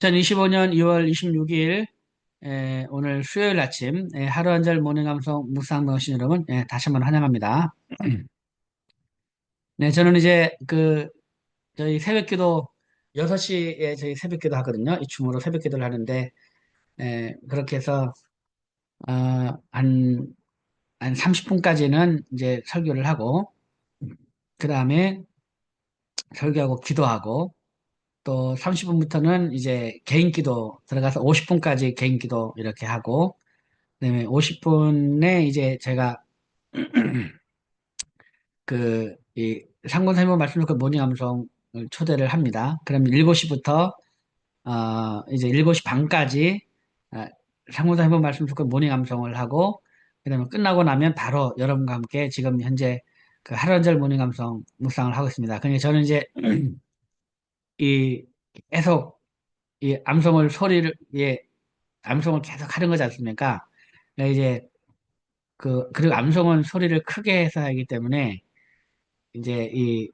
2025년 2월 26일 오늘 수요일 아침 에, 하루 한잔 모닝 감성 묵상 넣으신 여러분 예, 다시 한번 환영합니다. 네, 저는 이제 그 저희 새벽기도 6시에 저희 새벽기도 하거든요. 이 춤으로 새벽기도를 하는데 에, 그렇게 해서 어, 한, 한 30분까지는 이제 설교를 하고 그 다음에 설교하고 기도하고 또 30분부터는 이제 개인 기도 들어가서 50분까지 개인 기도 이렇게 하고 그다음에 50분에 이제 제가 그, 이, 상권사님 말씀 듣고 모닝 감성을 초대를 합니다. 그럼 7시부터, 어, 이제 7시 반까지, 어, 상권사님 말씀 듣고 모닝 감성을 하고, 그 다음에 끝나고 나면 바로 여러분과 함께 지금 현재 그 하루한절 모닝 감성 묵상을 하고 있습니다. 그러니까 저는 이제 이 계속 이 암송을 소리를, 예, 암송을 계속 하는 거지 않습니까? 그러니까 이제 그, 그리고 암송은 소리를 크게 해서 하기 때문에 이제 이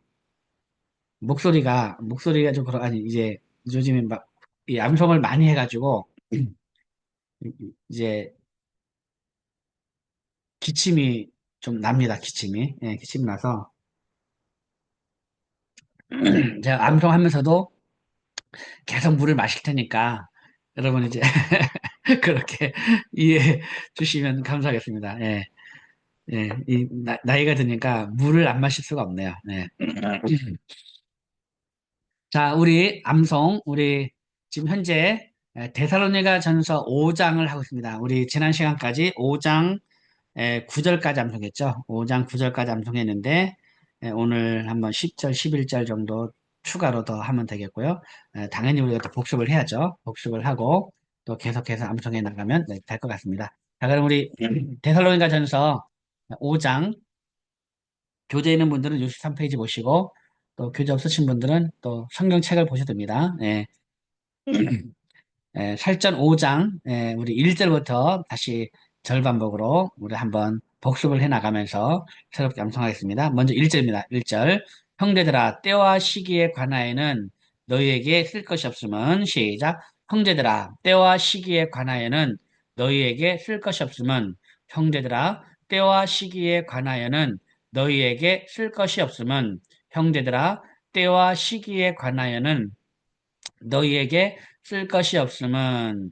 목소리가 목소리가 좀 그런 아니 이제 요즘에 막 이 암송을 많이 해가지고 이제 기침이 좀 납니다. 기침이 예, 기침 나서 제가 암송하면서도 계속 물을 마실 테니까 여러분 이제 그렇게 이해해 주시면 감사하겠습니다. 예, 예, 이 나, 이가 드니까 물을 안 마실 수가 없네요. 네. 자, 우리 암송, 우리 지금 현재 데살로니가 전서 5장을 하고 있습니다. 우리 지난 시간까지 5장 9절까지 암송했죠. 5장 9절까지 암송했는데 에, 오늘 한번 10절, 11절 정도 추가로 더 하면 되겠고요. 에, 당연히 우리가 또 복습을 해야죠. 복습을 하고 또 계속해서 암송해 나가면 네, 될것 같습니다. 자, 그럼 우리 데살로니가 전서 5장 교재 있는 분들은 63페이지 보시고 또 교재 없으신 분들은 또 성경책을 보셔도 됩니다. 예. 예, 살전 5장 예, 우리 1절부터 다시 절반복으로 우리 한번 복습을 해 나가면서 새롭게 암송하겠습니다. 먼저 1절입니다. 1절 형제들아 때와 시기에 관하여는 너희에게 쓸 것이 없으면 시작 형제들아 때와 시기에 관하여는 너희에게 쓸 것이 없으면 형제들아 때와 시기에 관하여는 너희에게 쓸 것이 없으면 형제들아 때와 시기에 관하여는 너희에게 쓸 것이 없음은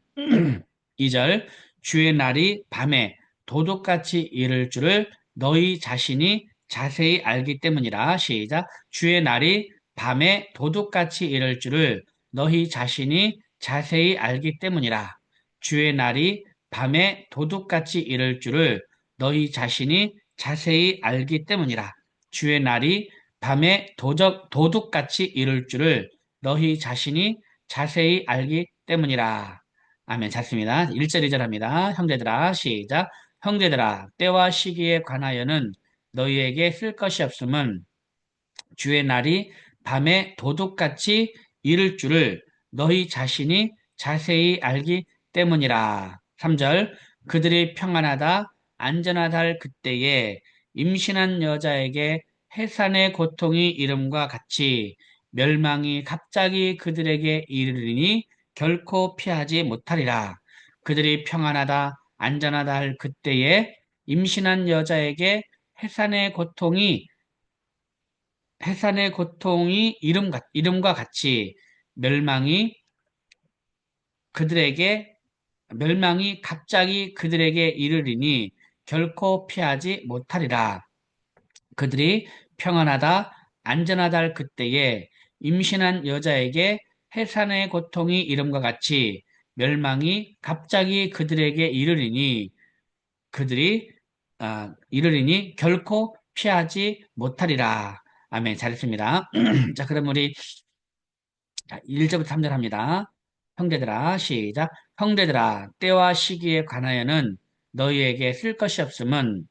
2절 주의 날이 밤에 도둑같이 이를 줄을 너희 자신이 자세히 알기 때문이라 시작 주의 날이 밤에 도둑같이 이를 줄을 너희 자신이 자세히 알기 때문이라 주의 날이 밤에 도둑같이 이를 줄을 너희 자신이 자세히 알기 때문이라 주의 날이 밤에 도적, 도둑같이 이를 줄을 너희 자신이 자세히 알기 때문이라. 아멘. 잤습니다. 1절, 2절 합니다. 형제들아, 시작. 형제들아, 때와 시기에 관하여는 너희에게 쓸 것이 없음은 주의 날이 밤에 도둑같이 이를 줄을 너희 자신이 자세히 알기 때문이라. 3절, 그들이 평안하다, 안전하다 할 그때에 임신한 여자에게 해산의 고통이 이름과 같이 멸망이 갑자기 그들에게 이르리니 결코 피하지 못하리라. 그들이 평안하다, 안전하다 할 그때에 임신한 여자에게 해산의 고통이 해산의 고통이 이름, 이름과 같이 멸망이 그들에게 멸망이 갑자기 그들에게 이르리니 결코 피하지 못하리라. 그들이 평안하다, 안전하다 할 그때에 임신한 여자에게 해산의 고통이 이름과 같이 멸망이 갑자기 그들에게 이르리니 그들이 아, 이르리니 결코 피하지 못하리라. 아멘. 잘했습니다. 자, 그럼 우리 1절부터 3절 합니다. 형제들아, 시작. 형제들아, 때와 시기에 관하여는 너희에게 쓸 것이 없음은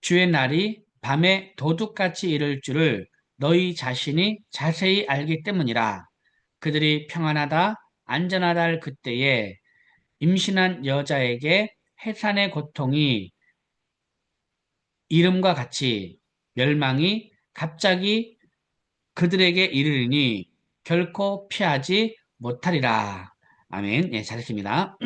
주의 날이 밤에 도둑같이 이를 줄을 너희 자신이 자세히 알기 때문이라. 그들이 평안하다, 안전하다 할 그때에 임신한 여자에게 해산의 고통이 이름과 같이 멸망이 갑자기 그들에게 이르리니 결코 피하지 못하리라. 아멘. 예, 잘했습니다.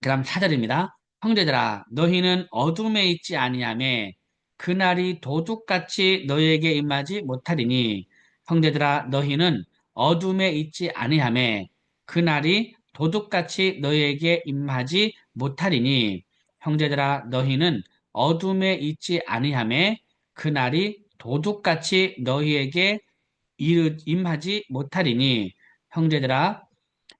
그 다음 4절입니다. 형제들아 너희는 어둠에 있지 아니하며 그날이 도둑같이 너희에게 임하지 못하리니 형제들아 너희는 어둠에 있지 아니하며 그날이 도둑같이 너희에게 임하지 못하리니 형제들아 너희는 어둠에 있지 아니하며 그날이 도둑같이 너희에게 임하지 못하리니 형제들아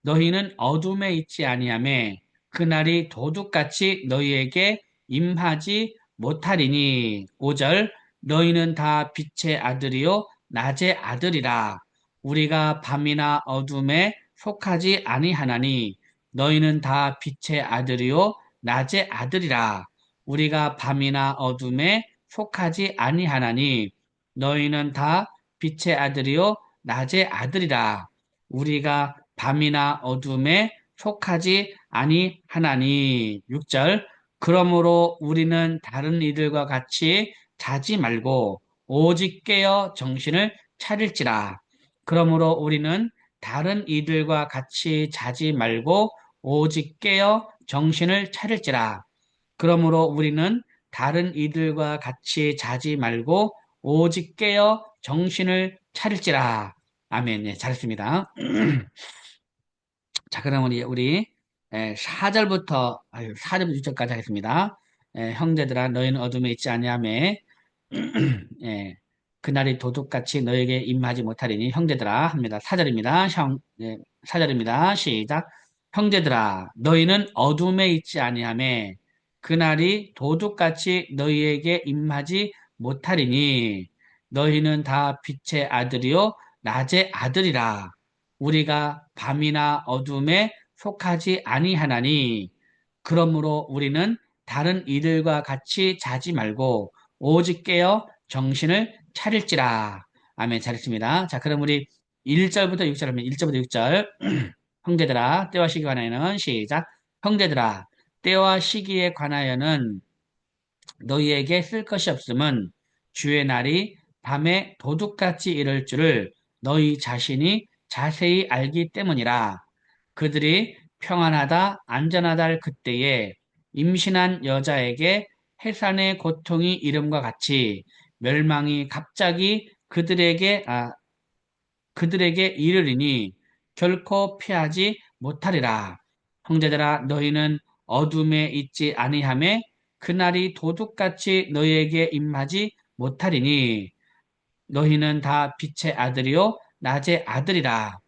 너희는 어둠에 있지 아니하며 그날이 도둑같이 너희에게 임하지 못하리니 5절 너희는 다 빛의 아들이요 낮의 아들이라 우리가 밤이나 어둠에 속하지 아니하나니 너희는 다 빛의 아들이요 낮의 아들이라. 우리가 밤이나 어둠에 속하지 아니하나니 너희는 다 빛의 아들이요 낮의 아들이라. 우리가 밤이나 어둠에 속하지 아니하나니. 6절. 그러므로 우리는 다른 이들과 같이 자지 말고 오직 깨어 정신을 차릴지라 그러므로 우리는 다른 이들과 같이 자지 말고 오직 깨어 정신을 차릴지라. 그러므로 우리는 다른 이들과 같이 자지 말고 오직 깨어 정신을 차릴지라. 아멘. 네, 잘했습니다. 자, 그럼 우리, 우리 4절부터, 4절부터 6절까지 하겠습니다. 에, 형제들아, 너희는 어둠에 있지 아니하며, 예, 그날이 도둑같이 너에게 임하지 못하리니, 형제들아, 합니다. 4절입니다. 형, 예, 4절입니다. 시작. 형제들아, 너희는 어둠에 있지 아니하며, 그날이 도둑같이 너희에게 임하지 못하리니, 너희는 다 빛의 아들이요, 낮의 아들이라. 우리가 밤이나 어둠에 속하지 아니하나니 그러므로 우리는 다른 이들과 같이 자지 말고 오직 깨어 정신을 차릴지라. 아멘. 잘했습니다. 자, 그럼 우리 1절부터 6절 하면 1절부터 6절. 형제들아, 때와 시기에 관하여는 시작. 형제들아, 때와 시기에 관하여는 너희에게 쓸 것이 없음은 주의 날이 밤에 도둑같이 이를 줄을 너희 자신이 자세히 알기 때문이라 그들이 평안하다 안전하다 할 그때에 임신한 여자에게 해산의 고통이 이름과 같이 멸망이 갑자기 그들에게 아, 그들에게 이르리니 결코 피하지 못하리라 형제들아 너희는 어둠에 있지 아니하매 그날이 도둑같이 너희에게 임하지 못하리니 너희는 다 빛의 아들이요 낮의 아들이라.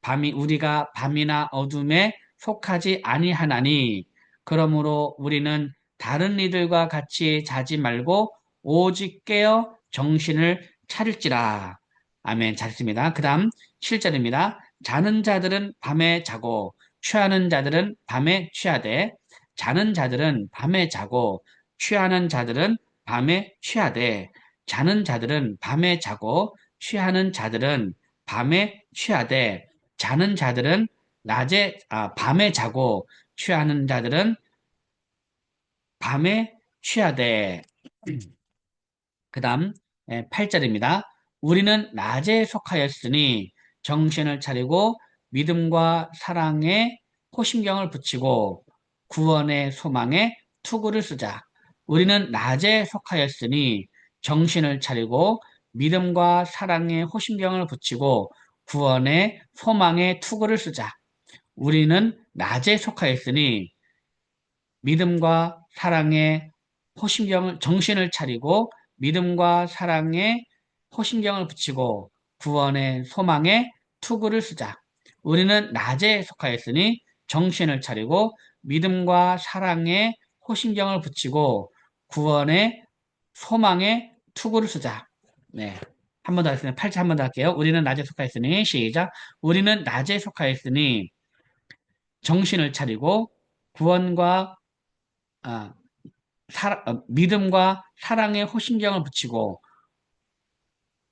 밤이 우리가 밤이나 어둠에 속하지 아니하나니 그러므로 우리는 다른 이들과 같이 자지 말고 오직 깨어 정신을 차릴지라. 아멘. 잘했습니다. 그 다음 7절입니다. 자는 자들은 밤에 자고 취하는 자들은 밤에 취하되 자는 자들은 밤에 자고 취하는 자들은 밤에 취하되 자는 자들은 밤에 자고 취하는 자들은 밤에 취하되 자는 자들은 낮에 아, 밤에 자고 취하는 자들은 밤에 취하되 그 다음 8절입니다. 우리는 낮에 속하였으니 정신을 차리고 믿음과 사랑에 호심경을 붙이고 구원의 소망에 투구를 쓰자. 우리는 낮에 속하였으니 정신을 차리고 믿음과 사랑에 호심경을 붙이고 구원의 소망의 투구를 쓰자. 우리는 낮에 속하였으니 믿음과 사랑에 호심경을 정신을 차리고 믿음과 사랑에 호심경을 붙이고 구원의 소망에 투구를 쓰자. 우리는 낮에 속하였으니 정신을 차리고 믿음과 사랑에 호심경을 붙이고 구원의 소망에 투구를 쓰자. 네. 한 번더 하겠습니다. 8절 한번 더 할게요. 우리는 낮에 속하였으니, 시작. 우리는 낮에 속하였으니, 정신을 차리고, 구원과, 아, 사, 어, 믿음과 사랑의 호신경을 붙이고,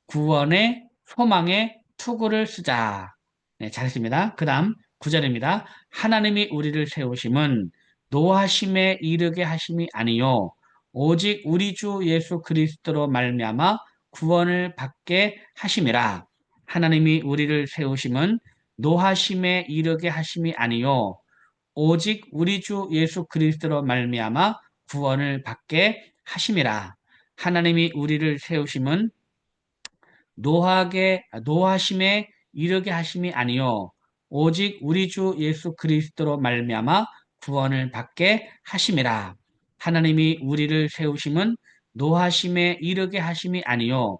구원의 소망의 투구를 쓰자. 네, 잘했습니다. 그 다음 9절입니다. 하나님이 우리를 세우심은 노하심에 이르게 하심이 아니요 오직 우리 주 예수 그리스도로 말미암아 구원을 받게 하심이라. 하나님이 우리를 세우심은 노하심에 이르게 하심이 아니요 오직 우리 주 예수 그리스도로 말미암아 구원을 받게 하심이라. 하나님이 우리를 세우심은 노하게 노하심에 이르게 하심이 아니요 오직 우리 주 예수 그리스도로 말미암아 구원을 받게 하심이라. 하나님이 우리를 세우심은 노하심에 이르게 하심이 아니요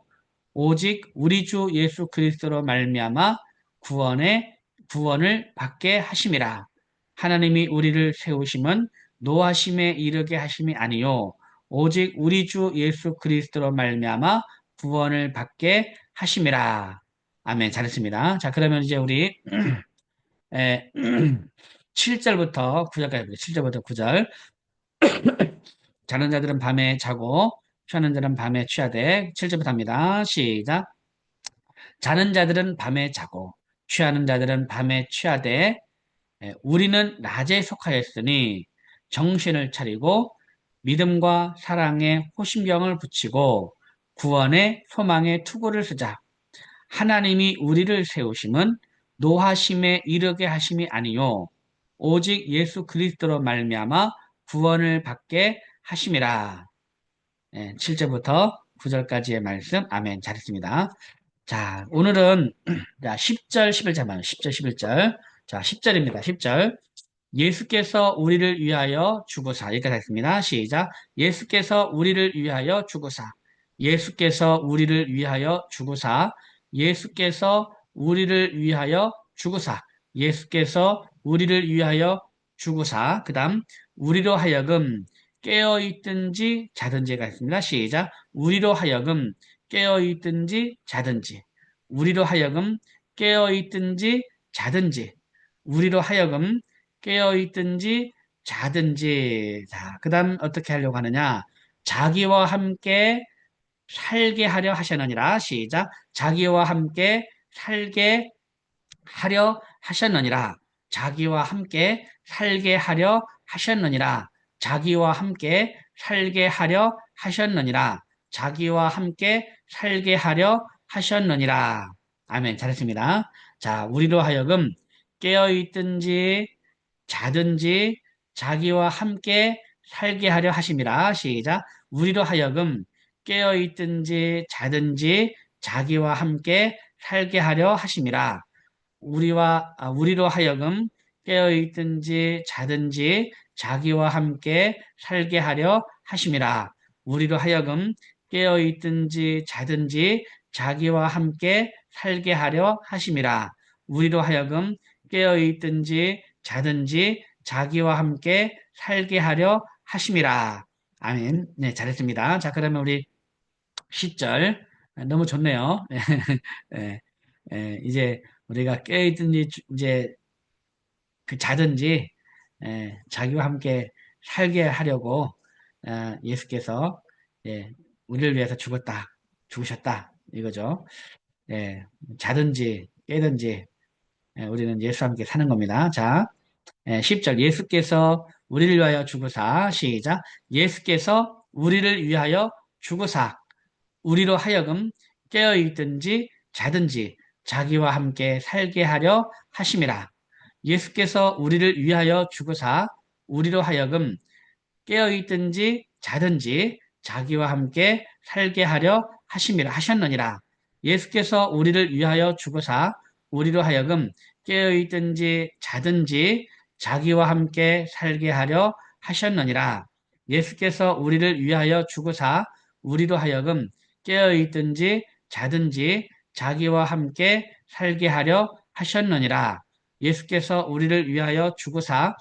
오직 우리 주 예수 그리스도로 말미암아 구원의 구원을 받게 하심이라. 하나님이 우리를 세우심은 노하심에 이르게 하심이 아니요 오직 우리 주 예수 그리스도로 말미암아 구원을 받게 하심이라. 아멘. 잘했습니다. 자, 그러면 이제 우리 에, 7절부터 9절까지 7절부터 9절. 자는 자들은 밤에 자고 취하는 자들은 밤에 취하되 7절부터 합니다. 시작. 자는 자들은 밤에 자고 취하는 자들은 밤에 취하되 우리는 낮에 속하였으니 정신을 차리고 믿음과 사랑에 호심경을 붙이고 구원의 소망의 투구를 쓰자. 하나님이 우리를 세우심은 노하심에 이르게 하심이 아니요 오직 예수 그리스도로 말미암아 구원을 받게 하심이라. 네, 7절부터 9절까지의 말씀 아멘 잘했습니다. 자 오늘은 10절 11절 만 10절 11절 자 10절입니다. 10절 예수께서 우리를 위하여 죽으사. 여기까지 했습니다. 시작. 예수께서 우리를 위하여 죽으사. 예수께서 우리를 위하여 죽으사. 예수께서 우리를 위하여 죽으사. 예수께서 우리를 위하여 죽으사. 그 다음 우리로 하여금 깨어있든지 자든지가 있습니다. 시작. 우리로 하여금 깨어있든지 자든지. 우리로 하여금 깨어있든지 자든지. 우리로 하여금 깨어있든지 자든지 자, 그 다음 어떻게 하려고 하느냐 자기와 함께 살게 하려 하셨느니라. 시작. 자기와 함께 살게 하려 하셨느니라. 자기와 함께 살게 하려 하셨느니라. 자기와 함께 살게 하려 하셨느니라. 자기와 함께 살게 하려 하셨느니라. 아멘. 잘했습니다. 자, 우리로 하여금 깨어있든지 자든지 자기와 함께 살게 하려 하심이라. 시작. 우리로 하여금 깨어 있든지 자든지 자기와 함께 살게 하려 하심이라. 우리와 아, 우리로 하여금 깨어 있든지 자든지 자기와 함께 살게 하려 하심이라. 우리로 하여금 깨어 있든지 자든지 자기와 함께 살게 하려 하심이라. 우리로 하여금 깨어 있든지 자든지 자기와 함께 살게 하려 하심이라. 아멘. 네, 잘했습니다. 자, 그러면 우리 10절. 너무 좋네요. 예, 예, 이제 우리가 깨있든지 이제 그 자든지 예, 자기와 함께 살게 하려고 어, 예수께서 예, 우리를 위해서 죽었다, 죽으셨다 이거죠. 예, 자든지 깨든지 예, 우리는 예수와 함께 사는 겁니다. 자, 예, 10절 예수께서 우리를 위하여 죽으사 시작 예수께서 우리를 위하여 죽으사 우리로 하여금 깨어 있든지 자든지 자기와 함께 살게 하려 하심이라. 예수께서 우리를 위하여 죽으사 우리로 하여금 깨어 있든지 자든지 자기와 함께 살게 하려 하심이라 하셨느니라. 예수께서 우리를 위하여 죽으사 우리로 하여금 깨어있든지 자든지 자기와 함께 살게 하려 하셨느니라. 예수께서 우리를 위하여 죽으사 우리로 하여금 깨어있든지 자든지 자기와 함께 살게 하려 하셨느니라. 예수께서 우리를 위하여 죽으사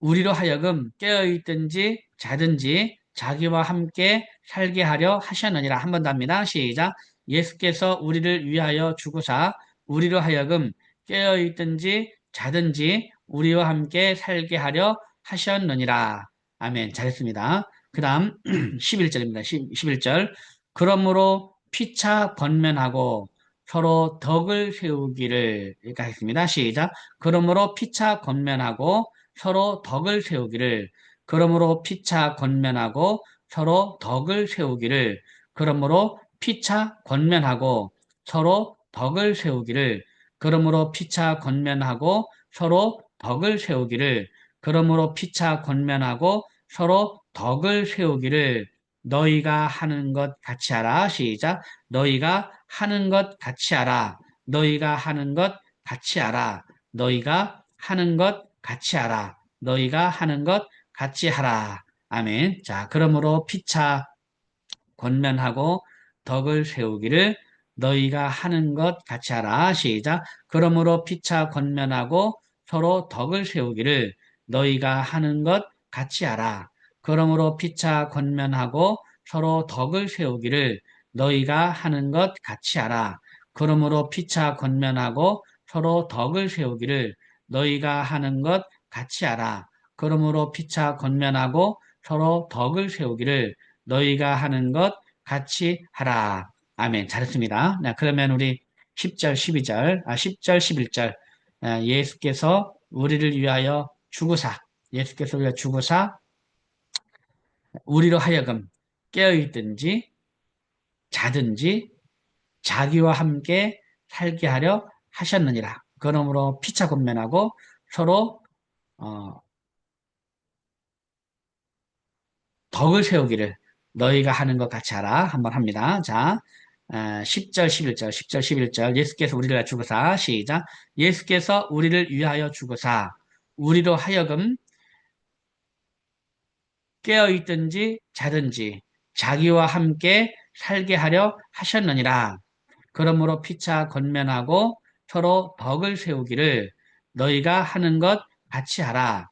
우리로 하여금 깨어있든지 자든지 자기와 함께 살게 하려 하셨느니라. 한번더 합니다. 시작. 예수께서 우리를 위하여 죽으사 우리로 하여금 깨어 있든지 자든지 우리와 함께 살게 하려 하셨느니라. 아멘. 잘했습니다. 그 다음 11절입니다. 11절 그러므로 피차 권면하고 서로 덕을 세우기를 이렇게 하겠습니다. 시작 그러므로 피차 권면하고 서로 덕을 세우기를 그러므로 피차 권면하고 서로 덕을 세우기를 그러므로 피차 권면하고 서로 덕을 세우기를 그러므로 피차 권면하고 서로 덕을 세우기를 그러므로 피차 권면하고 서로 덕을 세우기를 너희가 하는 것 같이 하라. 시작. 너희가 하는 것 같이 하라. 너희가 하는 것 같이 하라. 너희가 하는 것 같이 하라. 너희가 하는 것 같이 하라. 아멘. 자, 그러므로 피차 권면하고 덕을 세우기를 너희가 하는 것 같이 하라. 시작. 그러므로 피차 권면하고 서로 덕을 세우기를 너희가 하는 것 같이 하라. 그러므로 피차 권면하고 서로 덕을 세우기를 너희가 하는 것 같이 하라. 그러므로 피차 권면하고 서로 덕을 세우기를 너희가 하는 것 같이 하라. 그러므로 피차 권면하고 서로 덕을 세우기를 너희가 하는 것 같이 하라. 아멘. 잘했습니다. 네, 그러면 우리 10절, 12절, 아, 10절, 11절. 예수께서 우리를 위하여 죽으사, 예수께서 우리가 죽으사, 우리로 하여금 깨어있든지, 자든지, 자기와 함께 살게 하려 하셨느니라. 그러므로 피차 권면하고 서로 어, 덕을 세우기를 너희가 하는 것 같이 하라. 한번 합니다. 자, 10절, 11절, 10절, 11절. 예수께서 우리를 죽으사. 시작. 예수께서 우리를 위하여 죽으사. 우리로 하여금 깨어있든지 자든지 자기와 함께 살게 하려 하셨느니라. 그러므로 피차 건면하고 서로 덕을 세우기를 너희가 하는 것 같이 하라.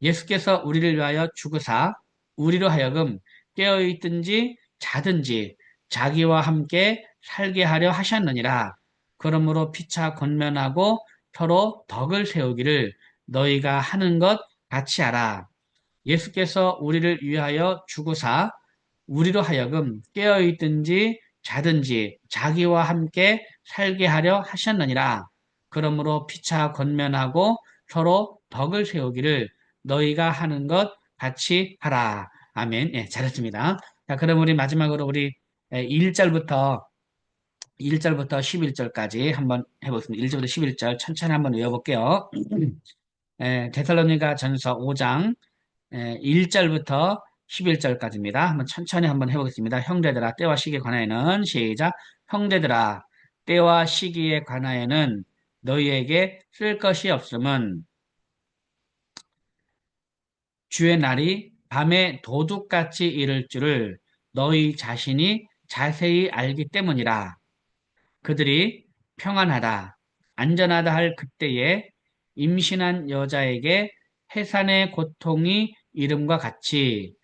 예수께서 우리를 위하여 죽으사 우리로 하여금 깨어있든지 자든지 자기와 함께 살게 하려 하셨느니라. 그러므로 피차 건면하고 서로 덕을 세우기를 너희가 하는 것 같이 하라. 예수께서 우리를 위하여 죽으사 우리로 하여금 깨어있든지 자든지 자기와 함께 살게 하려 하셨느니라. 그러므로 피차 건면하고 서로 덕을 세우기를 너희가 하는 것 같이 하라. 아멘. 예, 잘했습니다. 자, 그럼 우리 마지막으로 우리 1절부터 1절부터 11절까지 한번 해보겠습니다. 1절부터 11절 천천히 한번 외워볼게요. 에, 데살로니가 전서 5장 에, 1절부터 11절까지입니다. 한번 천천히 한번 해보겠습니다. 형제들아 때와 시기에 관하여는 시작 형제들아 때와 시기에 관하여는 너희에게 쓸 것이 없음은 주의 날이 밤에 도둑같이 이를 줄을 너희 자신이 자세히 알기 때문이라. 그들이 평안하다, 안전하다 할 그때에 임신한 여자에게 해산의 고통이 이름과 같이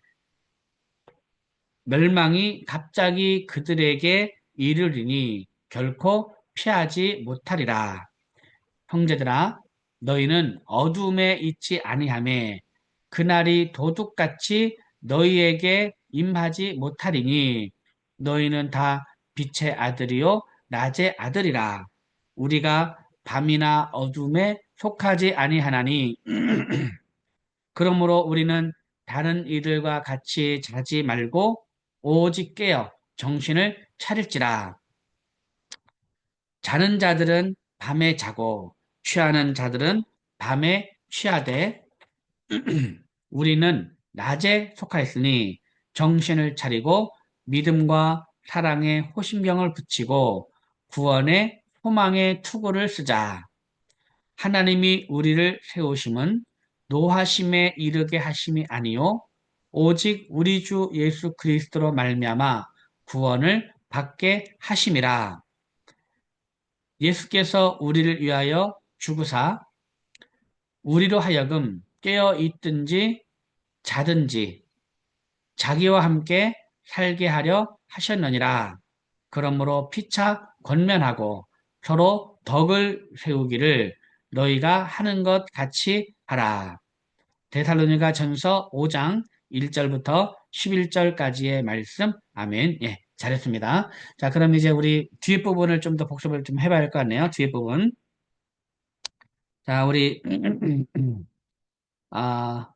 멸망이 갑자기 그들에게 이르리니 결코 피하지 못하리라. 형제들아, 너희는 어둠에 있지 아니하매 그날이 도둑같이 너희에게 임하지 못하리니 너희는 다 빛의 아들이요 낮의 아들이라. 우리가 밤이나 어둠에 속하지 아니하나니 그러므로 우리는 다른 이들과 같이 자지 말고 오직 깨어 정신을 차릴지라. 자는 자들은 밤에 자고 취하는 자들은 밤에 취하되 우리는 낮에 속하였으니 정신을 차리고 믿음과 사랑에 호심경을 붙이고 구원의 소망의 투구를 쓰자. 하나님이 우리를 세우심은 노하심에 이르게 하심이 아니요 오직 우리 주 예수 그리스도로 말미암아 구원을 받게 하심이라. 예수께서 우리를 위하여 죽으사 우리로 하여금 깨어 있든지 자든지 자기와 함께 살게 하려 하셨느니라. 그러므로 피차 권면하고 서로 덕을 세우기를 너희가 하는 것 같이 하라. 데살로니가 전서 5장 1절부터 11절까지의 말씀. 아멘. 예, 잘했습니다. 자, 그럼 이제 우리 뒤에 부분을 좀 더 복습을 좀 해봐야 할 것 같네요. 뒤에 부분. 자, 우리 아,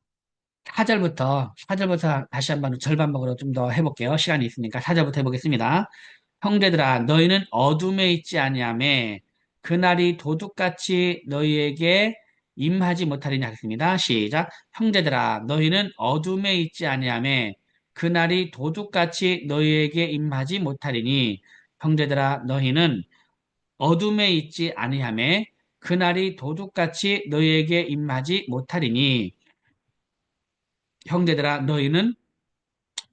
4절부터 4절부터 다시 한번 절반복으로 좀 더 해볼게요. 시간이 있으니까 4절부터 해보겠습니다. 형제들아 너희는 어둠에 있지 아니하며 그날이 도둑같이 너희에게 임하지 못하리니 하겠습니다. 시작. 형제들아 너희는 어둠에 있지 아니하며 그날이 도둑같이 너희에게 임하지 못하리니 형제들아 너희는 어둠에 있지 아니하며 그날이 도둑같이 너희에게 임하지 못하리니 형제들아 너희는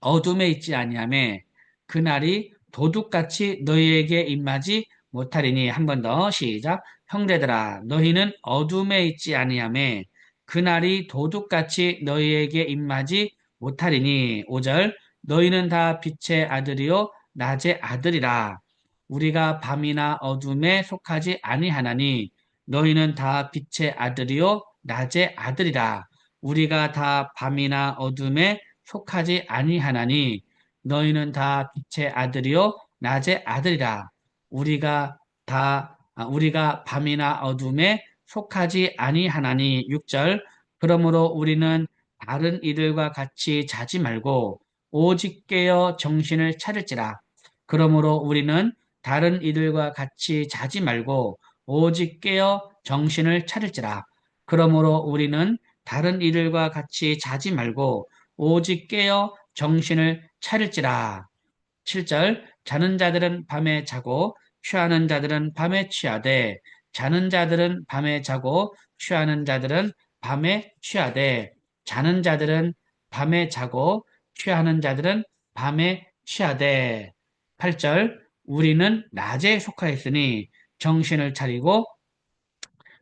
어둠에 있지 아니하며 그날이 도둑같이 너희에게 임하지 못하리니. 한 번 더 시작. 형제들아 너희는 어둠에 있지 아니하며 그날이 도둑같이 너희에게 임하지 못하리니. 5절. 너희는 다 빛의 아들이요 낮의 아들이라. 우리가 밤이나 어둠에 속하지 아니하나니 너희는 다 빛의 아들이요 낮의 아들이라. 우리가 다 밤이나 어둠에 속하지 아니하나니 너희는 다 빛의 아들이요 낮의 아들이라. 우리가 다 아, 우리가 밤이나 어둠에 속하지 아니하나니. 6절. 그러므로 우리는 다른 이들과 같이 자지 말고 오직 깨어 정신을 차릴지라. 그러므로 우리는 다른 이들과 같이 자지 말고 오직 깨어 정신을 차릴지라 그러므로 우리는 다른 이들과 같이 자지 말고 오직 깨어 정신을 차릴지라. 7절 자는 자들은 밤에 자고 취하는 자들은 밤에 취하되 자는 자들은 밤에 자고 취하는 자들은 밤에 취하되 자는 자들은 밤에 자고 취하는 자들은 밤에 취하되 8절 우리는 낮에 속하였으니 정신을 차리고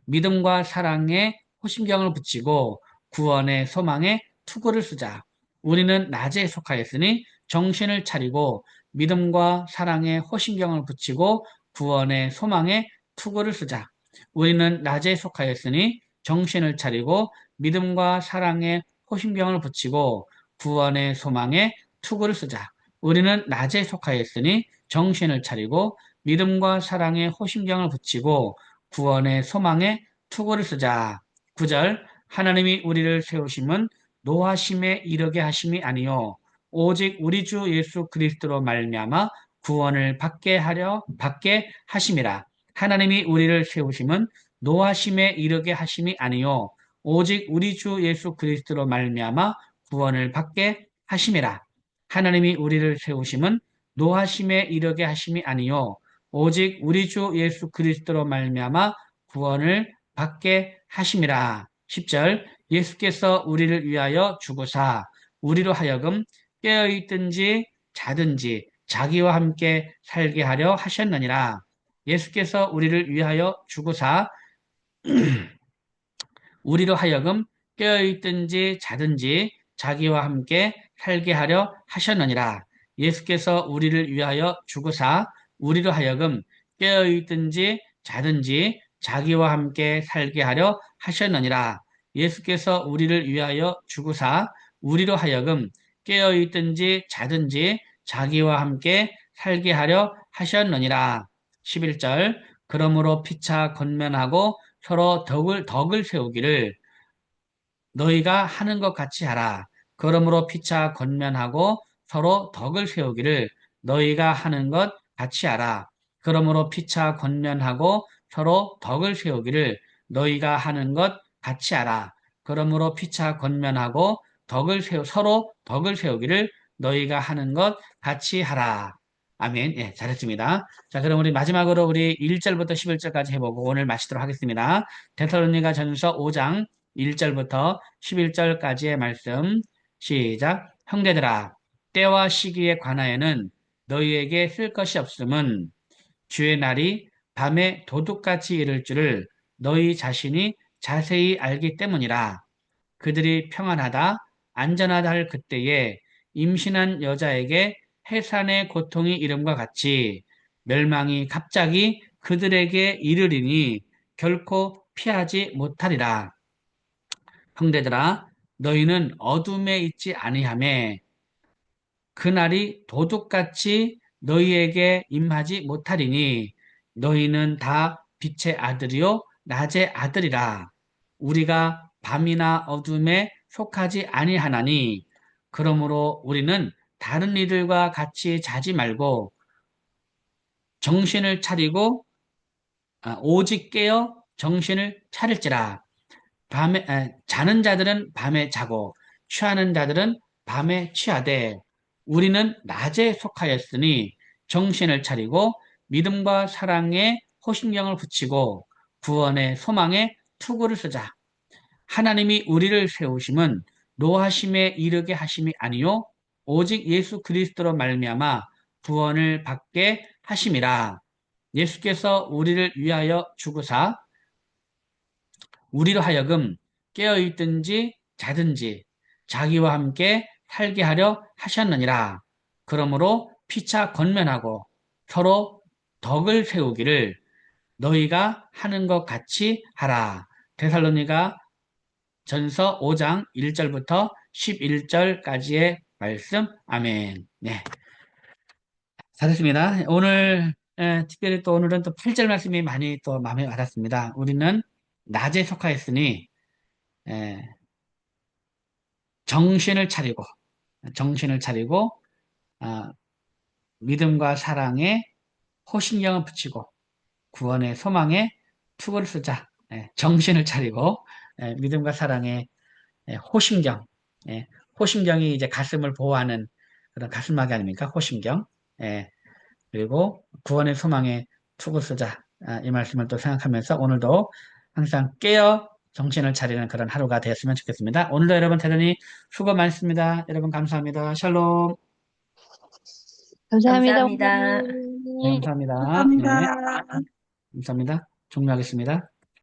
믿음과 사랑에 호심경을 붙이고 구원의 소망에 투구를 쓰자. 우리는 낮에 속하였으니 정신을 차리고 믿음과 사랑에 호신경을 붙이고 구원의 소망에 투구를 쓰자. 우리는 낮에 속하였으니 정신을 차리고 믿음과 사랑에 호신경을 붙이고 구원의 소망에 투구를 쓰자. 우리는 낮에 속하였으니 정신을 차리고 믿음과 사랑에 호심경을 붙이고 구원의 소망에 투구를 쓰자. 9절 하나님이 우리를 세우심은 노하심에 이르게 하심이 아니요. 오직 우리 주 예수 그리스도로 말미암아 구원을 받게 하려 받게 하심이라. 하나님이 우리를 세우심은 노하심에 이르게 하심이 아니요. 오직 우리 주 예수 그리스도로 말미암아 구원을 받게 하심이라. 하나님이 우리를 세우심은 노하심에 이르게 하심이 아니요 오직 우리 주 예수 그리스도로 말미암아 구원을 받게 하심이라 10절 예수께서 우리를 위하여 죽으사 우리로 하여금 깨어 있든지 자든지 자기와 함께 살게 하려 하셨느니라. 예수께서 우리를 위하여 죽으사 우리로 하여금 깨어 있든지 자든지 자기와 함께 살게 하려 하셨느니라. 예수께서 우리를 위하여 죽으사 우리로 하여금 깨어있든지 자든지 자기와 함께 살게 하려 하셨느니라. 예수께서 우리를 위하여 죽으사 우리로 하여금 깨어 있든지 자든지 자기와 함께 살게 하려 하셨느니라. 11절 그러므로 피차 건면하고 서로 덕을 덕을 세우기를 너희가 하는 것 같이 하라. 그러므로 피차 건면하고 서로 덕을 세우기를 너희가 하는 것 같이 하라. 그러므로 피차 건면하고 서로 덕을 세우기를 너희가 하는 것 같이 하라. 그러므로 피차 건면하고 덕을 세우, 서로 덕을 세우기를 너희가 하는 것 같이 하라. 아멘. 예, 잘했습니다. 자, 그럼 우리 마지막으로 우리 1절부터 11절까지 해보고 오늘 마치도록 하겠습니다. 데살로니가 전서 5장 1절부터 11절까지의 말씀. 시작. 형제들아, 때와 시기에 관하여는 너희에게 쓸 것이 없음은 주의 날이 밤에 도둑같이 이를 줄을 너희 자신이 자세히 알기 때문이라. 그들이 평안하다, 안전하다 할 그때에 임신한 여자에게 해산의 고통이 이름과 같이 멸망이 갑자기 그들에게 이르리니 결코 피하지 못하리라. 형제들아, 너희는 어둠에 있지 아니하매 그날이 도둑같이 너희에게 임하지 못하리니 너희는 다 빛의 아들이요 낮의 아들이라. 우리가 밤이나 어둠에 속하지 아니하나니 그러므로 우리는 다른 이들과 같이 자지 말고 정신을 차리고 아, 오직 깨어 정신을 차릴지라. 밤에 아, 자는 자들은 밤에 자고 취하는 자들은 밤에 취하되 우리는 낮에 속하였으니 정신을 차리고 믿음과 사랑에 호심경을 붙이고 구원의 소망에 투구를 쓰자. 하나님이 우리를 세우심은 노하심에 이르게 하심이 아니요 오직 예수 그리스도로 말미암아 구원을 받게 하심이라. 예수께서 우리를 위하여 죽으사 우리로 하여금 깨어 있든지 자든지 자기와 함께 살게 하려 하셨느니라. 그러므로 피차 건면하고 서로 덕을 세우기를 너희가 하는 것 같이 하라. 데살로니가 전서 5장 1절부터 11절까지의 말씀. 아멘. 네. 잘 됐습니다. 오늘, 에, 특별히 또 오늘은 또 8절 말씀이 많이 또 마음에 와닿습니다. 우리는 낮에 속하였으니, 에, 정신을 차리고, 정신을 차리고, 아, 믿음과 사랑에 호신경을 붙이고, 구원의 소망에 투구를 쓰자. 예, 정신을 차리고, 예, 믿음과 사랑에 예, 호심경. 예, 호심경이 이제 가슴을 보호하는 그런 가슴막이 아닙니까? 호심경. 예, 그리고 구원의 소망에 투구 쓰자. 아, 이 말씀을 또 생각하면서 오늘도 항상 깨어 정신을 차리는 그런 하루가 되었으면 좋겠습니다. 오늘도 여러분 대단히 수고 많습니다. 여러분 감사합니다. 샬롬. 감사합니다, 감사합니다. 네, 목사님. 감사합니다. 네, 감사합니다. 감사합니다. 종료하겠습니다.